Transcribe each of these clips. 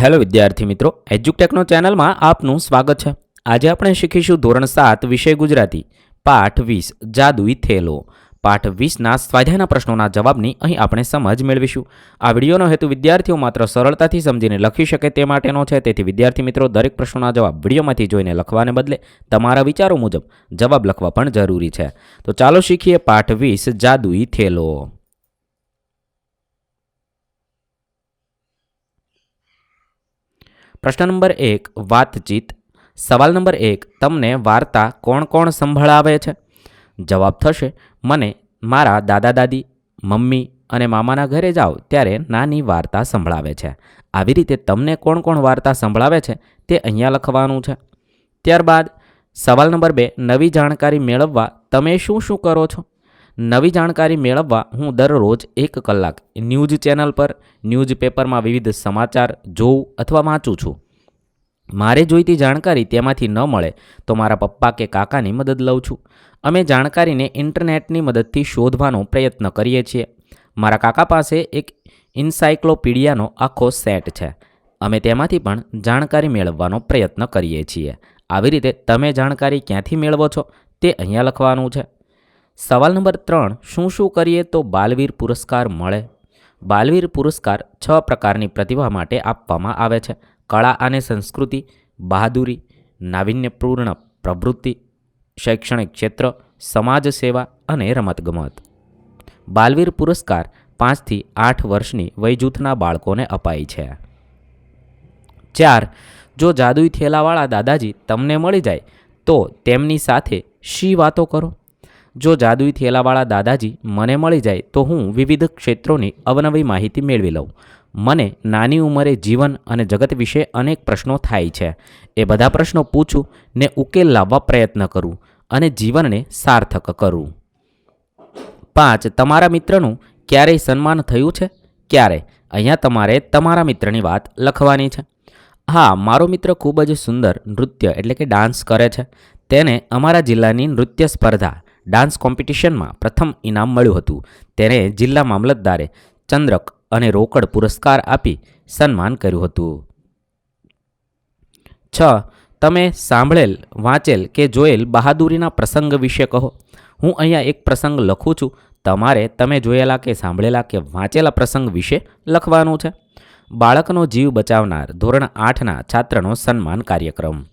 Hello વિદ્યાર્થી મિત્રો એજ્યુકટેકનો ચેનલમાં આપનું સ્વાગત છે. આજે આપણે શીખીશું ધોરણ સાત, વિષય ગુજરાતી, પાઠ વીસ, જાદુઈ થેલો. પાઠ વીસના સ્વાધ્યાયના પ્રશ્નોના જવાબની અહીં આપણે સમજ મેળવીશું. આ વિડીયોનો હેતુ વિદ્યાર્થીઓ માત્ર સરળતાથી સમજીને લખી શકે તે માટેનો છે, તેથી વિદ્યાર્થી મિત્રો, દરેક પ્રશ્નોના જવાબ વિડીયોમાંથી જોઈને લખવાને બદલે તમારા વિચારો મુજબ જવાબ લખવા પણ જરૂરી છે. તો ચાલો શીખીએ પાઠ વીસ, જાદુઈ થેલો. પ્રશ્ન નંબર એક, વાતચીત. સવાલ નંબર એક, તમને વાર્તા કોણ કોણ સંભળાવે છે? જવાબ થશે, મને, મારા દાદા દાદી, મમ્મી અને મામાના ઘરે જાઓ ત્યારે નાની વાર્તા સંભળાવે છે. આવી રીતે તમને કોણ કોણ વાર્તા સંભળાવે છે તે અહીંયા લખવાનું છે. ત્યારબાદ, સવાલ નંબર બે, નવી જાણકારી મેળવવા તમે શું શું કરો છો? નવી જાણકારી મેળવવા હું દરરોજ એક કલાક ન્યૂઝ ચેનલ પર, ન્યૂઝ પેપરમાં વિવિધ સમાચાર જોઉં અથવા વાંચું છું. મારે જોઈતી જાણકારી તેમાંથી ન મળે તો મારા પપ્પા કે કાકાની મદદ લઉં છું. અમે જાણકારીને ઇન્ટરનેટની મદદથી શોધવાનો પ્રયત્ન કરીએ છીએ. મારા કાકા પાસે એક ઇન્સાયક્લોપીડિયાનો આખો સેટ છે. અમે તેમાંથી પણ જાણકારી મેળવવાનો પ્રયત્ન કરીએ છીએ. આવી રીતે તમે જાણકારી ક્યાંથી મેળવો છો તે અહીંયા લખવાનું છે. સવાલ નંબર ત્રણ, શું શું કરીએ તો બાલવીર પુરસ્કાર મળે? બાલવીર પુરસ્કાર છ પ્રકારની પ્રતિભા માટે આપવામાં આવે છે. કળા અને સંસ્કૃતિ, બહાદુરી, નાવિન્યપૂર્ણ પ્રવૃત્તિ, શૈક્ષણિક ક્ષેત્ર, સમાજ સેવા અને રમતગમત. બાલવીર પુરસ્કાર પાંચથી આઠ વર્ષની વયજૂથના બાળકોને અપાય છે. ચાર, જો જાદુઈ થેલાવાળા દાદાજી તમને મળી જાય, તો તેમની સાથે શી વાતો કરો? જો જાદુઈ થેલાવાળા દાદાજી મને મળી જાય તો હું વિવિધ ક્ષેત્રોની અવનવી માહિતી મેળવી લઉં. મને નાની ઉંમરે જીવન અને જગત વિશે અનેક પ્રશ્નો થાય છે. એ બધા પ્રશ્નો પૂછું ને ઉકેલ લાવવા પ્રયત્ન કરું અને જીવનને સાર્થક કરું. પાંચ, તમારા મિત્રનું ક્યારેય સન્માન થયું છે? ક્યારે? અહીંયા તમારે તમારા મિત્રની વાત લખવાની છે. હા, મારો મિત્ર ખૂબ જ સુંદર નૃત્ય એટલે કે ડાન્સ કરે છે. તેને અમારા જિલ્લાની નૃત્ય સ્પર્ધા ડાન્સ કોમ્પિટિશનમાં પ્રથમ ઇનામ મળ્યું હતું. તેને જિલ્લા મામલતદારે ચંદ્રક અને રોકડ પુરસ્કાર આપી સન્માન કર્યું હતું. છ. તમે સાંભળેલ, વાંચેલ કે જોયેલ બહાદુરીના પ્રસંગ વિશે કહો. હું અહીંયા એક પ્રસંગ લખું છું. તમારે તમે જોયેલા કે સાંભળેલા કે વાંચેલા પ્રસંગ વિશે લખવાનું છે. બાળકનો જીવ બચાવનાર ધોરણ આઠના છાત્રનો સન્માન કાર્યક્રમ.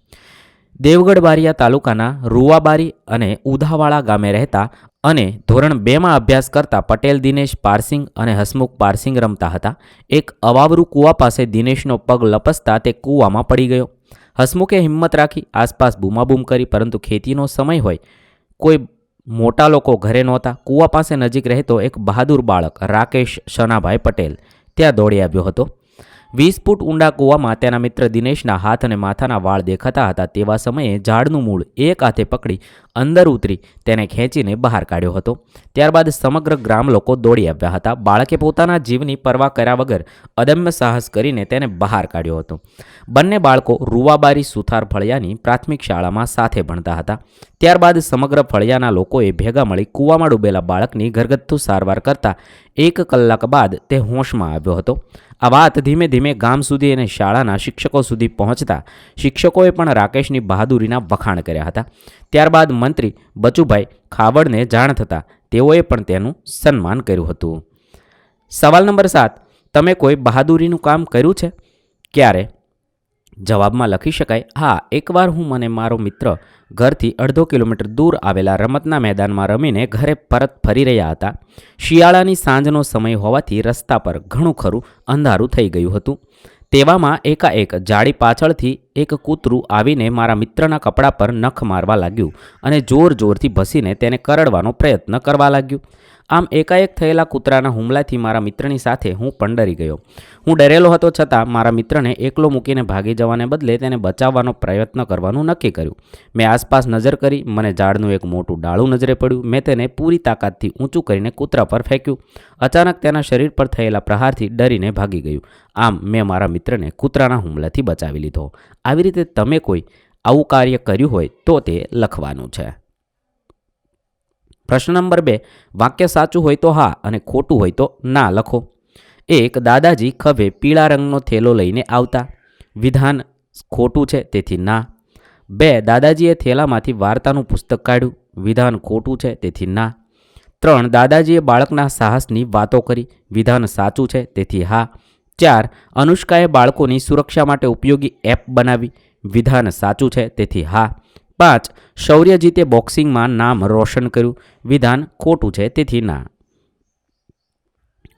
દેવગઢ બારિયા તાલુકાના રૂવાબારી અને ઉધાવાળા ગામે રહેતા અને ધોરણ બેમાં અભ્યાસ કરતા પટેલ દિનેશ પારસિંગ અને હસમુખ પારસિંગ રમતા હતા. એક અવાવરું કૂવા પાસે દિનેશનો પગ લપસતા તે કૂવામાં પડી ગયો. હસમુખે હિંમત રાખી આસપાસ બૂમાબૂમ કરી પરંતુ ખેતીનો સમય હોય. કોઈ મોટા લોકો ઘરે નહોતા. કૂવા પાસે નજીક રહેતો એક બહાદુર બાળક રાકેશ શનાભાઈ પટેલ ત્યાં દોડી આવ્યો હતો. વીસ ફૂટ ઊંડા કૂવામાં તેના મિત્ર દિનેશના હાથ અને માથાના વાળ દેખાતા હતા તેવા સમયે ઝાડનું મૂળ એક હાથે પકડી અંદર ઉતરી તેને ખેંચીને બહાર કાઢ્યો હતો. ત્યારબાદ સમગ્ર ગ્રામ લોકો દોડી આવ્યા હતા. બાળકે પોતાના જીવની પરવા કર્યા વગર અદમ્ય સાહસ કરીને તેને બહાર કાઢ્યો હતો. બંને બાળકો રૂવાબારી સુથાર ફળિયાની પ્રાથમિક શાળામાં સાથે ભણતા હતા. ત્યારબાદ સમગ્ર ફળિયાના લોકોએ ભેગા મળી કૂવામાં ડૂબેલા બાળકની ઘરગથ્થુ સારવાર કરતા એક કલાક બાદ તે હોશમાં આવ્યો હતો. આ વાત ધીમે ધીમે ગામ સુધી અને શાળાના શિક્ષકો સુધી પહોંચતા શિક્ષકોએ પણ રાકેશની બહાદુરીના વખાણ કર્યા હતા. ત્યારબાદ મંત્રી બચુભાઈ ખાવડને જાણ થતાં તેઓએ પણ તેનું સન્માન કર્યું હતું. સવાલ નંબર સાત, તમે કોઈ બહાદુરીનું કામ કર્યું છે? ક્યારે? જવાબમાં લખી શકાય, હા, એકવાર હું મને મારો મિત્ર ઘરથી અડધો કિલોમીટર દૂર આવેલા રમતના મેદાનમાં રમીને ઘરે પરત ફરી રહ્યા હતા. શિયાળાની સાંજનો સમય હોવાથી રસ્તા પર ઘણું ખરું અંધારું થઈ ગયું હતું. તેવામાં એકાએક જાળી પાછળથી એક કૂતરું આવીને મારા મિત્રના કપડા પર નખ મારવા લાગ્યું અને જોર જોરથી ભસીને તેને કરડવાનો પ્રયત્ન કરવા લાગ્યું. આમ એકાએક થયેલા કૂતરાના હુમલાથી મારા મિત્રની સાથે હું પણ ડરી ગયો. હું ડરેલો હતો છતાં મારા મિત્રને એકલો મૂકીને ભાગી જવાને બદલે તેને બચાવવાનો પ્રયત્ન કરવાનું નક્કી કર્યું. મેં આસપાસ નજર કરી, મને ઝાડનું એક મોટું ડાળું નજરે પડ્યું. મેં તેને પૂરી તાકાતથી ઊંચું કરીને કૂતરા પર ફેંક્યું. અચાનક તેના શરીર પર થયેલા પ્રહારથી ડરીને ભાગી ગયું. આમ મેં મારા મિત્રને કૂતરાના હુમલાથી બચાવી લીધો. આવી રીતે તમે કોઈ આવું કાર્ય કર્યું હોય તો તે લખવાનું છે. પ્રશ્ન નંબર બે, વાક્ય સાચું હોય તો હા અને ખોટું હોય તો ના લખો. એક, દાદાજી ખભે પીળા રંગનો થેલો લઈને આવતા. વિધાન ખોટું છે, તેથી ના. બે, દાદાજીએ થેલામાંથી વાર્તાનું પુસ્તક કાઢ્યું. વિધાન ખોટું છે, તેથી ના. ત્રણ, દાદાજીએ બાળકના સાહસની વાતો કરી. વિધાન સાચું છે, તેથી હા. ચાર, અનુષ્કાએ બાળકોની સુરક્ષા માટે ઉપયોગી એપ બનાવી. વિધાન સાચું છે, તેથી હા. પાંચ શૌર્યજીતે બોક્સિંગમાં નામ રોશન કર્યું. વિધાન ખોટું છે, તેથી ના.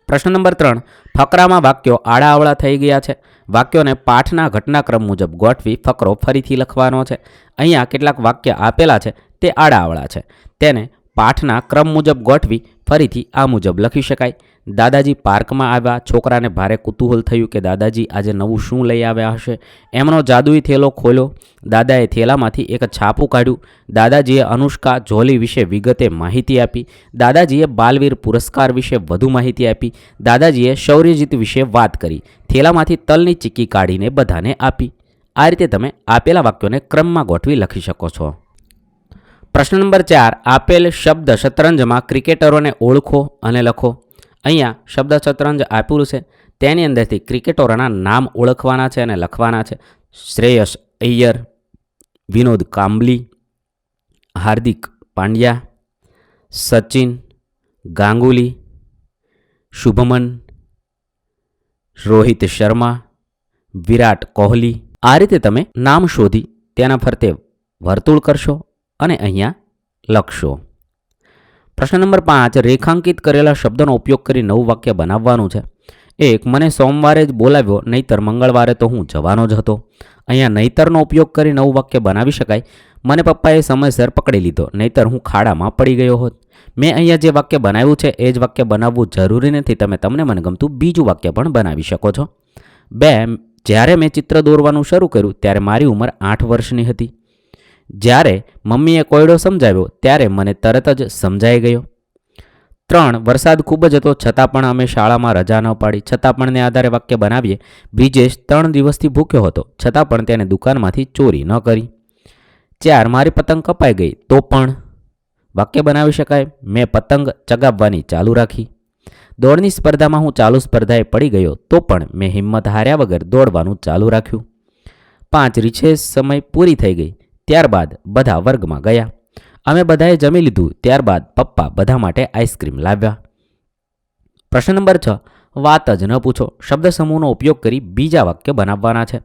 પ્રશ્ન નંબર ત્રણ. ફકરામાં વાક્યો આડાઅવળા થઈ ગયા છે. વાક્યોને પાઠના ઘટનાક્રમ મુજબ ગોઠવી ફકરો ફરીથી લખવાનો છે. અહીંયા કેટલાક વાક્ય આપેલા છે, તે આડાઅવળા છે. તેને પાઠના ક્રમ મુજબ ગોઠવી ફરીથી આ મુજબ લખી શકાય. દાદાજી પાર્કમાં આવ્યા. છોકરાને ભારે કુતૂહલ થયું કે દાદાજી આજે નવું શું લઈ આવ્યા હશે? એમનો જાદુઈ થેલો ખોલ્યો. દાદાએ થેલામાંથી એક છાપું કાઢ્યું. દાદાજીએ અનુષ્કા જોલી વિશે વિગતે માહિતી આપી. દાદાજીએ બાલવીર પુરસ્કાર વિશે વધુ માહિતી આપી. દાદાજીએ શૌર્યજીત વિશે વાત કરી. થેલામાંથી તલની ચીક્કી કાઢીને બધાને આપી. આ રીતે તમે આપેલા વાક્યોને ક્રમમાં ગોઠવી લખી શકો છો. પ્રશ્ન નંબર ચાર. આપેલ શબ્દ શતરંજમાં ક્રિકેટરોને ઓળખો અને લખો. અહીંયા શબ્દ શતરંજ આપ્યું છે. તેની અંદરથી ક્રિકેટરોના નામ ઓળખવાના છે અને લખવાના છે. શ્રેયસ અય્યર, વિનોદ કાંબલી, હાર્દિક પાંડ્યા, સચિન ગાંગુલી, શુભમન, રોહિત શર્મા, વિરાટ કોહલી. આ રીતે તમે નામ શોધી તેના ફરતે વર્તુળ કરશો અને અહીંયા લખશો. પ્રશ્ન નંબર પાંચ, રેખાંકિત કરેલા શબ્દનો ઉપયોગ કરી નવું વાક્ય બનાવવાનું છે. એક, મને સોમવારે જ બોલાવ્યો, નહીતર મંગળવારે તો હું જવાનો જ હતો. અહીંયા નહીતરનો ઉપયોગ કરી નવું વાક્ય બનાવી શકાય. મને પપ્પાએ સમયસર પકડી લીધો, નહીતર હું ખાડામાં પડી ગયો હોત. મેં અહીંયા જે વાક્ય બનાવ્યું છે, એ જ વાક્ય બનાવવું જરૂરી નથી. તમે તમને મને ગમતું બીજું વાક્ય પણ બનાવી શકો છો. બે, જ્યારે મેં ચિત્ર દોરવાનું શરૂ કર્યું, ત્યારે મારી ઉંમર આઠ વર્ષની હતી. જ્યારે મમ્મીએ કોયડો સમજાવ્યો, ત્યારે મને તરત જ સમજાઈ ગયો. ત્રણ, વરસાદ ખૂબ જ હતો, છતાં પણ અમે શાળામાં રજા ન પાડી. છતાં પણ ને આધારે વાક્ય બનાવીએ, બ્રિજેશ ત્રણ દિવસથી ભૂખ્યો હતો, છતાં પણ તેને દુકાનમાંથી ચોરી ન કરી. ચાર, મારી પતંગ કપાઈ ગઈ, તો પણ વાક્ય બનાવી શકાય? મેં પતંગ ચગાવવાની ચાલુ રાખી. દોડની સ્પર્ધામાં હું ચાલુ સ્પર્ધાએ પડી ગયો, તો પણ મેં હિંમત હાર્યા વગર દોડવાનું ચાલુ રાખ્યું. પાંચ રિછેસ સમય પૂરી થઈ ગઈ. ત્યારબાદ બધા વર્ગમાં ગયા. અમે બધાએ જમી લીધું. ત્યારબાદ પપ્પા બધા માટે આઈસ્ક્રીમ લાવ્યા. પ્રશ્ન નંબર છ. વાત જ ન પૂછો. શબ્દ સમૂહનો ઉપયોગ કરી બીજા વાક્ય બનાવવાના છે.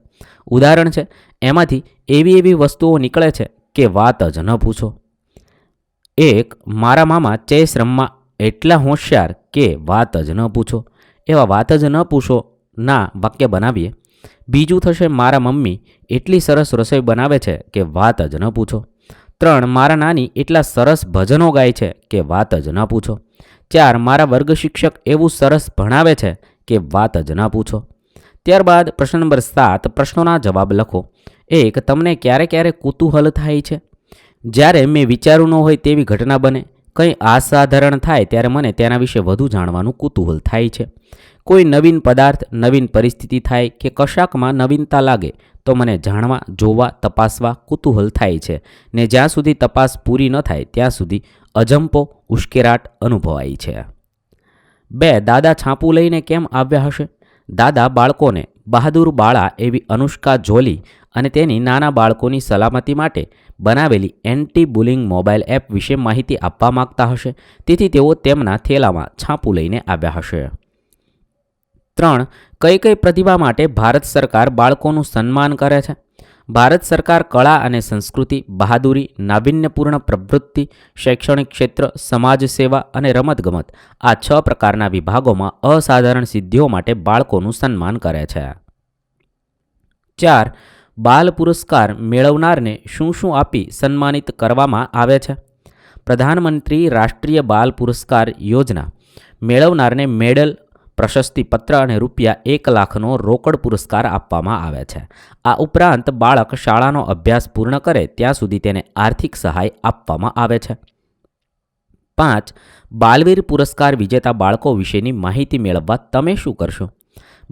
ઉદાહરણ છે, એમાંથી એવી એવી વસ્તુઓ નીકળે છે કે વાત જ ન પૂછો. એક, મારા મામા ચેસ રમવા એટલા હોશિયાર કે વાત જ ન પૂછો. એવા વાત જ ન પૂછો ના વાક્ય બનાવીએ. બીજું થશે મારા મમ્મી, એટલી સરસ રસોઈ બનાવે છે કે વાત જ ન પૂછો. ત્રણ, મારા નાની એટલા સરસ ભજનો ગાય છે કે વાત જ ન પૂછો. ચાર, મારા વર્ગ શિક્ષક એવું સરસ ભણાવે છે કે વાત જ ન પૂછો. ત્યારબાદ પ્રશ્ન નંબર સાત, પ્રશ્નોના જવાબ લખો. એક, તમને ક્યારે ક્યારે કુતૂહલ થાય છે? જ્યારે મેં વિચાર્યું ન હોય તેવી ઘટના બને. કંઈ અસાધારણ થાય ત્યારે મને તેના વિશે વધુ જાણવાનું કુતૂહલ થાય છે. કોઈ નવીન પદાર્થ, નવીન પરિસ્થિતિ થાય કે કશાકમાં નવીનતા લાગે, તો મને જાણવા, જોવા, તપાસવા કુતૂહલ થાય છે ને જ્યાં સુધી તપાસ પૂરી ન થાય, ત્યાં સુધી અજંપો, ઉશ્કેરાટ અનુભવાય છે. બે, દાદા છાપું લઈને કેમ આવ્યા હશે? દાદા બાળકોને બહાદુર બાળા એવી અનુષ્કા જોલી અને તેની નાના બાળકોની સલામતી માટે બનાવેલી એન્ટી બુલિંગ મોબાઈલ એપ વિશે માહિતી આપવા માગતા હશે. તેથી તેઓ તેમના થેલામાં છાપું લઈને આવ્યા હશે. ત્રણ કઈ કઈ પ્રતિભા માટે ભારત સરકાર બાળકોનું સન્માન કરે છે? ભારત સરકાર કળા અને સંસ્કૃતિ, બહાદુરી, નાવિન્યપૂર્ણ પ્રવૃત્તિ, શૈક્ષણિક ક્ષેત્ર, સમાજ સેવા અને રમતગમત આ છ પ્રકારના વિભાગોમાં અસાધારણ સિદ્ધિઓ માટે બાળકોનું સન્માન કરે છે. ચાર બાલ પુરસ્કાર મેળવનારને શું શું આપી સન્માનિત કરવામાં આવે છે? પ્રધાનમંત્રી રાષ્ટ્રીય બાલ પુરસ્કાર યોજના. મેળવનારને મેડલ પ્રશસ્તિપત્ર અને રૂપિયા એક લાખનો રોકડ પુરસ્કાર આપવામાં આવે છે. આ ઉપરાંત બાળક શાળાનો અભ્યાસ પૂર્ણ કરે ત્યાં સુધી તેને આર્થિક સહાય આપવામાં આવે છે. પાંચ, બાલવીર પુરસ્કાર વિજેતા બાળકો વિશેની માહિતી મેળવવા તમે શું કરશો?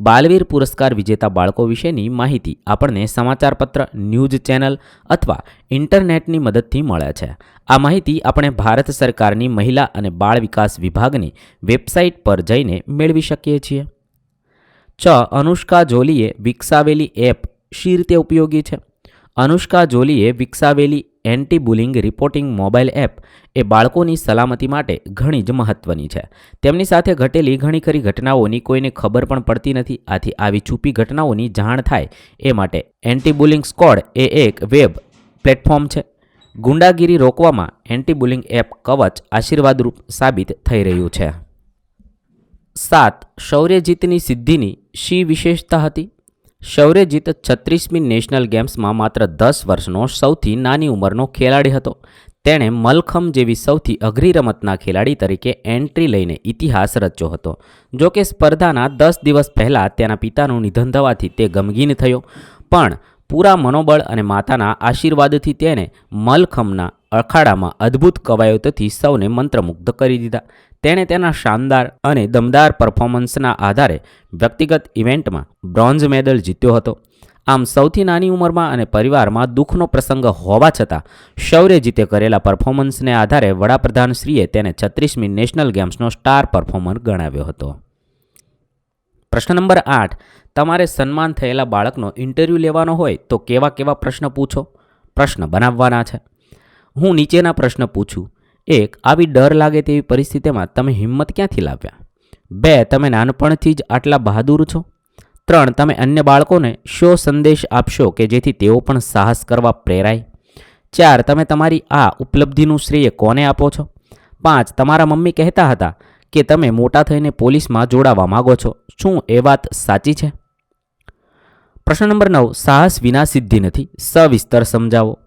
બાલવીર પુરસ્કાર વિજેતા બાળકો વિશેની માહિતી આપણને સમાચારપત્ર, ન્યૂઝ ચેનલ અથવા ઇન્ટરનેટની મદદથી મળે છે. આ માહિતી આપણે ભારત સરકારની મહિલા અને બાળ વિકાસ વિભાગની વેબસાઇટ પર જઈને મેળવી શકીએ છીએ. ચ અનુષ્કા જોલીએ વિકસાવેલી એપ શી રીતે ઉપયોગી છે? અનુષ્કા જોલીએ વિકસાવેલી anti bullying reporting mobile app એ બાળકોની સલામતી માટે ઘણી જ મહત્ત્વની છે. તેમની સાથે ઘટેલી ઘણી ખરી ઘટનાઓની કોઈને ખબર પણ પડતી નથી. આથી આવી છુપી ઘટનાઓની જાણ થાય એ માટે એન્ટી બુલિંગ સ્કોડ એ એક વેબ પ્લેટફોર્મ છે. ગુંડાગીરી રોકવામાં એન્ટી બુલિંગ એપ કવચ આશીર્વાદરૂપ સાબિત થઈ રહ્યું છે. સાત શૌર્યજીતની સિદ્ધિની શી વિશેષતા હતી? શૌર્યજીત છત્રીસમી નેશનલ ગેમ્સમાં માત્ર દસ વર્ષનો સૌથી નાની ઉંમરનો ખેલાડી હતો. તેણે મલખમ જેવી સૌથી અઘરી રમતના ખેલાડી તરીકે એન્ટ્રી લઈને ઇતિહાસ રચ્યો હતો. જો કે સ્પર્ધાના દસ દિવસ પહેલાં તેના પિતાનું નિધન થવાથી તે ગમગીન થયો. પણ પૂરા મનોબળ અને માતાના આશીર્વાદથી તેણે મલખમના અખાડામાં અદ્ભુત કવાયતોથી સૌને મંત્રમુગ્ધ કરી દીધા. તેણે તેના શાનદાર અને દમદાર પરફોર્મન્સના આધારે વ્યક્તિગત ઇવેન્ટમાં બ્રોન્ઝ મેડલ જીત્યો હતો. આમ સૌથી નાની ઉંમરમાં અને પરિવારમાં દુઃખનો પ્રસંગ હોવા છતાં શૌર્ય જીતે કરેલા પરફોર્મન્સને આધારે વડાપ્રધાનશ્રીએ તેને છત્રીસમી નેશનલ ગેમ્સનો સ્ટાર પરફોર્મર ગણાવ્યો હતો. પ્રશ્ન નંબર આઠ, તમારે સન્માન થયેલા બાળકનો ઇન્ટરવ્યૂ લેવાનો હોય તો કેવા કેવા પ્રશ્ન પૂછો? પ્રશ્ન બનાવવાના છે. હું નીચેના પ્રશ્ન પૂછું. એક, આવી ડર લાગે તેવી પરિસ્થિતિમાં તમે હિંમત ક્યાંથી લાવ્યા? બે, તમે નાનપણથી જ આટલા બહાદુર છો? ત્રણ, તમે અન્ય બાળકોને શો સંદેશ આપશો કે જેથી તેઓ પણ સાહસ કરવા પ્રેરાય? ચાર, તમે તમારી આ ઉપલબ્ધિનું શ્રેય કોને આપો છો? પાંચ, તમારા મમ્મી કહેતા હતા કે તમે મોટા થઈને પોલીસમાં જોડાવા માગો છો. શું એ વાત સાચી છે? પ્રશ્ન નંબર નવ, સાહસ વિના સિદ્ધિ નથી. સવિસ્તર સમજાવો.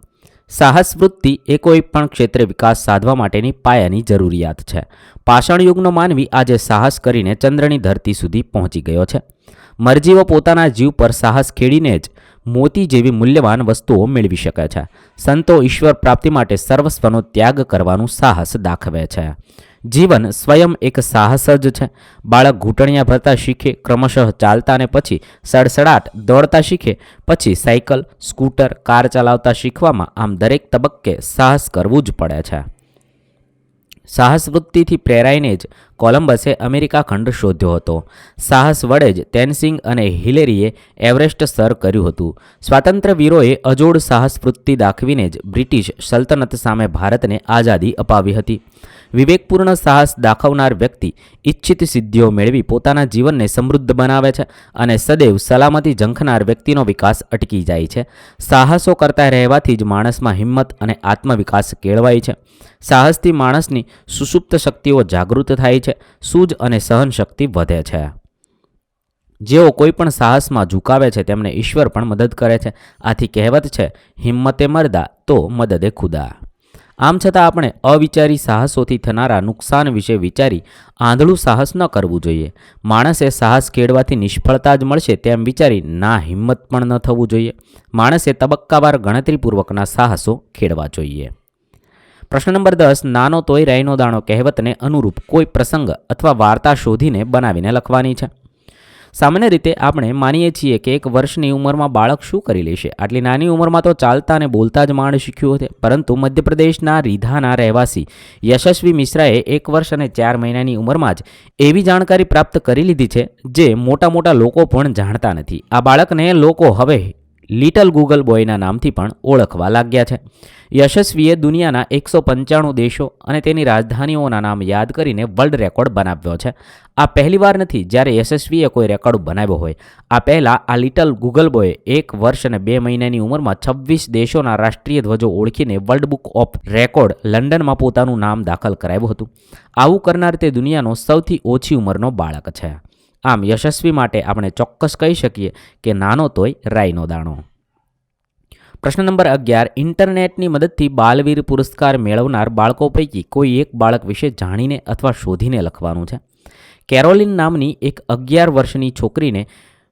સાહસ વૃત્તિ એ કોઈ પણ ક્ષેત્રે વિકાસ સાધવા માટેની પાયાની જરૂરિયાત છે. પાષાણ યુગનો માનવી આજે સાહસ કરીને ચંદ્રની ધરતી સુધી પહોંચી ગયો છે. મરજીઓ પોતાના જીવ પર સાહસ ખેડીને જ મોતી જેવી મૂલ્યવાન વસ્તુઓ મેળવી શકે છે. સંતો ઈશ્વર પ્રાપ્તિ માટે સર્વસ્વનો ત્યાગ કરવાનું સાહસ દાખવે છે. જીવન સ્વયં એક સાહસ જ છે. બાળક ઘૂંટણિયા ભરતા શીખે, ક્રમશઃ ચાલતા ને પછી સડસડાટ દોડતા શીખે, પછી સાયકલ, સ્કૂટર, કાર ચલાવતા શીખવામાં આમ દરેક તબક્કે સાહસ કરવું જ પડે છે. સાહસ વૃત્તિથી પ્રેરાઈને જ કોલંબસે અમેરિકા ખંડ શોધ્યો હતો. સાહસ વડે જ તેનસિંગ અને હિલેરીએ એવરેસ્ટ સર કર્યું હતું. સ્વાતંત્ર્ય વીરોએ અજોડ સાહસ વૃત્તિ દાખવીને જ બ્રિટિશ સલ્તનત સામે ભારતને આઝાદી અપાવી હતી. વિવેકપૂર્ણ સાહસ દાખવનાર વ્યક્તિ ઈચ્છિત સિદ્ધિઓ મેળવી પોતાના જીવનને સમૃદ્ધ બનાવે છે અને સદૈવ સલામતી ઝંખનાર વ્યક્તિનો વિકાસ અટકી જાય છે. સાહસો કરતા રહેવાથી જ માણસમાં હિંમત અને આત્મવિકાસ કેળવાય છે. સાહસથી માણસની સુસુપ્ત શક્તિઓ જાગૃત થાય છે સૂઝ અને સહનશક્તિ વધે છે. જેઓ કોઈ પણ સાહસમાં ઝુકાવે છે, તેમને ઈશ્વર પણ મદદ કરે છે. આથી કહેવત છે, હિંમતે મરદા તો મદદે ખુદા. આમ છતાં આપણે અવિચારી સાહસોથી થનારા નુકસાન વિશે વિચારી આંધળું સાહસ ન કરવું જોઈએ. માણસે સાહસ ખેડવાથી નિષ્ફળતા જ મળશે તેમ વિચારી ના હિંમત પણ ન થવું જોઈએ. માણસે તબક્કાવાર ગણતરીપૂર્વકના સાહસો ખેડવા જોઈએ. પ્રશ્ન નંબર દસ, નાનો તોય રાઈનો દાણો કહેવતને અનુરૂપ કોઈ પ્રસંગ અથવા વાર્તા શોધીને બનાવીને લખવાની છે. સામાન્ય રીતે આપણે માનીએ છીએ કે એક વર્ષની ઉંમરમાં બાળક શું કરી લેશે? આટલી નાની ઉંમરમાં તો ચાલતા અને બોલતા જ માણ શીખ્યું હતું પરંતુ મધ્યપ્રદેશના રીધાના રહેવાસી યશસ્વી મિશ્રાએ એક વર્ષ અને ચાર મહિનાની ઉંમરમાં જ એવી જાણકારી પ્રાપ્ત કરી લીધી છે, જે મોટા મોટા લોકો પણ જાણતા નથી. આ બાળકને લોકો હવે લિટલ ગૂગલ બોયના નામથી પણ ઓળખવા લાગ્યા છે. યશસ્વીએ દુનિયાના એકસો પંચાણું દેશો અને તેની રાજધાનીઓના નામ યાદ કરીને વર્લ્ડ રેકોર્ડ બનાવ્યો છે. આ પહેલીવાર નથી જ્યારે યશસ્વીએ કોઈ રેકોર્ડ બનાવ્યો હોય. આ પહેલાં આ લિટલ ગૂગલ બોયે એક વર્ષ અને બે મહિનાની ઉંમરમાં છવ્વીસ દેશોના રાષ્ટ્રીય ધ્વજો ઓળખીને વર્લ્ડ બુક ઓફ રેકોર્ડ લંડનમાં પોતાનું નામ દાખલ કરાવ્યું હતું. આવું કરનાર તે દુનિયાનો સૌથી ઓછી ઉંમરનો બાળક છે. આમ યશસ્વી માટે આપણે ચોક્કસ કહી શકીએ કે નાનો તોય રાઈનો દાણો. પ્રશ્ન નંબર અગિયાર, ઇન્ટરનેટની મદદથી બાલવીર પુરસ્કાર મેળવનાર બાળકો પૈકી કોઈ એક બાળક વિશે જાણીને અથવા શોધીને લખવાનું છે. કેરોલિન નામની એક અગિયાર વર્ષની છોકરીને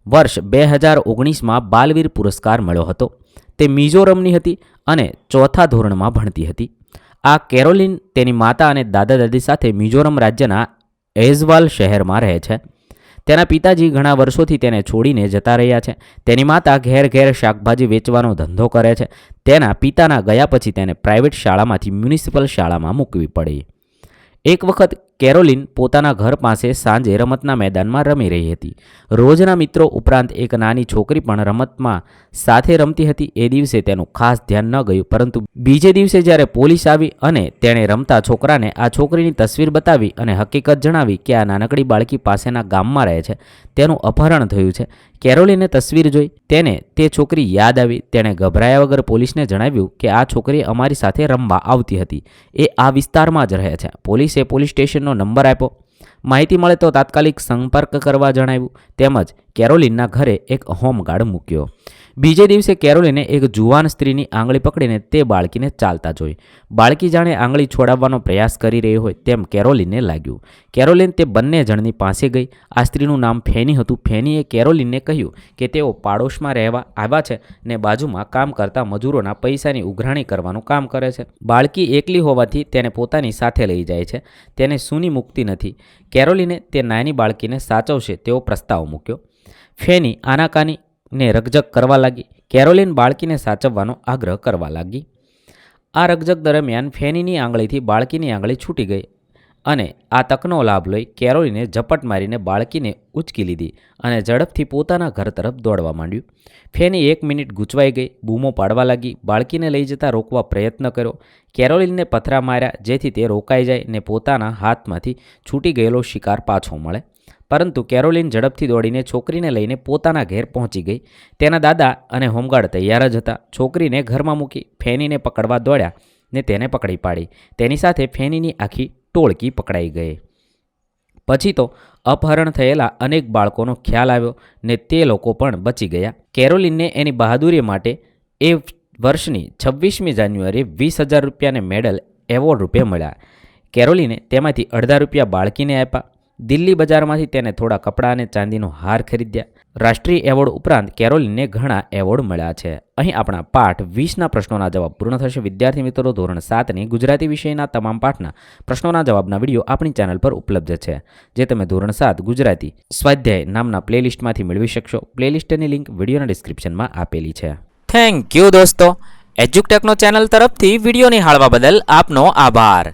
વર્ષ બે હજાર ઓગણીસમાં બાલવીર પુરસ્કાર મળ્યો હતો. તે મિઝોરમની હતી અને ચોથા ધોરણમાં ભણતી હતી. આ કેરોલિન તેની માતા અને દાદા દાદી સાથે મિઝોરમ રાજ્યના એઝવાલ શહેરમાં રહે છે. તેના પિતાજી ઘણા વર્ષોથી તેને છોડીને જતા રહ્યા છે. તેની માતા ઘેર ઘેર શાકભાજી વેચવાનો ધંધો કરે છે. તેના પિતાના ગયા પછી તેને પ્રાઇવેટ શાળામાંથી મ્યુનિસિપલ શાળામાં મૂકવી પડી. એક વખત કેરોલિન પોતાના ઘર પાસે સાંજે રમતના મેદાનમાં રમી રહી હતી. રોજના મિત્રો ઉપરાંત એક નાની છોકરી પણ રમતમાં સાથે રમતી હતી. એ દિવસે તેનું ખાસ ધ્યાન ન ગયું, પરંતુ બીજે દિવસે જ્યારે પોલીસ આવી અને તેણે રમતા છોકરાને આ છોકરીની તસવીર બતાવી અને હકીકત જણાવી કે આ નાનકડી બાળકી પાસેના ગામમાં રહે છે, તેનું અપહરણ થયું છે. કેરોલિને તસવીર જોઈ તેને તે છોકરી યાદ આવી. તેણે ગભરાયા વગર પોલીસને જણાવ્યું કે આ છોકરી અમારી સાથે રમવા આવતી હતી. એ આ વિસ્તારમાં જ રહે છે. પોલીસે પોલીસ સ્ટેશનનો નંબર આપ્યો. માહિતી મળે તો તાત્કાલિક સંપર્ક કરવા જણાવ્યું. તેમજ કેરોલિનના ઘરે એક હોમગાર્ડ મૂક્યો. બીજે દિવસે કેરોલીને એક જુવાન સ્ત્રીની આંગળી પકડીને તે બાળકીને ચાલતા જોઈ. બાળકી જાણે આંગળી છોડાવવાનો પ્રયાસ કરી રહી હોય તેમ કેરોલિનને લાગ્યું. કેરોલિન તે બંને જણની પાસે ગઈ. આ સ્ત્રીનું નામ ફેની હતું. ફેનીએ કેરોલિનને કહ્યું કે તેઓ પાડોશમાં રહેવા આવ્યા છે ને બાજુમાં કામ કરતા મજૂરોના પૈસાની ઉઘરાણી કરવાનું કામ કરે છે. બાળકી એકલી હોવાથી તેને પોતાની સાથે લઈ જાય છે. તેને સૂની મુક્તિ નથી. કેરોલિને તે નાની બાળકીને સાચવશે તેવો પ્રસ્તાવ મૂક્યો. ફેની આનાકાની ને રકઝક કરવા લાગી. કેરોલિન બાળકીને સાચવવાનો આગ્રહ કરવા લાગી. આ રકઝક દરમિયાન ફેનીની આંગળીથી બાળકીની આંગળી છૂટી ગઈ અને આ તકનો લાભ લઈ કેરોલિને ઝપટ મારીને બાળકીને ઉચકી લીધી અને ઝડપથી પોતાના ઘર તરફ દોડવા માંડ્યું. ફેની એક મિનિટ ગૂંચવાઈ ગઈ, બૂમો પાડવા લાગી. બાળકીને લઈ જતા રોકવા પ્રયત્ન કર્યો. કેરોલિનને પથરા માર્યા, જેથી તે રોકાઈ જાય ને પોતાના હાથમાંથી છૂટી ગયેલો શિકાર પાછો મળે. પરંતુ કેરોલિન ઝડપથી દોડીને છોકરીને લઈને પોતાના ઘેર પહોંચી ગઈ. તેના દાદા અને હોમગાર્ડ તૈયાર જ હતા. છોકરીને ઘરમાં મૂકી ફેનીને પકડવા દોડ્યા ને તેને પકડી પાડી. તેની સાથે ફેનીની આખી ટોળકી પકડાઈ ગઈ. પછી તો અપહરણ થયેલા અનેક બાળકોનો ખ્યાલ આવ્યો ને તે લોકો પણ બચી ગયા. કેરોલિનને એની બહાદુરી માટે એ વર્ષની છવ્વીસમી જાન્યુઆરી વીસ હજાર રૂપિયાને મેડલ એવોર્ડ રૂપે મળ્યા. કેરોલિને તેમાંથી અડધા રૂપિયા બાળકીને આપ્યા. દિલ્હી બજારમાંથી તેને થોડા કપડાં અને ચાંદીનો હાર ખરીદ્યા. રાષ્ટ્રીય એવોર્ડ ઉપરાંત કેરોલિનને ઘણા એવોર્ડ મળ્યા છે. અહીં આપણા પાઠ વીસના પ્રશ્નોના જવાબ પૂર્ણ થશે. વિદ્યાર્થી મિત્રો, ધોરણ સાતની ગુજરાતી વિષયના તમામ પાઠના પ્રશ્નોના જવાબના વીડિયો આપણી ચેનલ પર ઉપલબ્ધ છે, જે તમે ધોરણ સાત ગુજરાતી સ્વાધ્યાય નામના પ્લેલિસ્ટમાંથી મેળવી શકશો. પ્લેલિસ્ટની લિંક વિડીયોના ડિસ્ક્રિપ્શનમાં આપેલી છે. થેન્ક યુ દોસ્તો. એજ્યુકટેકનો ચેનલ તરફથી વીડિયો નિહાળવા બદલ આપનો આભાર.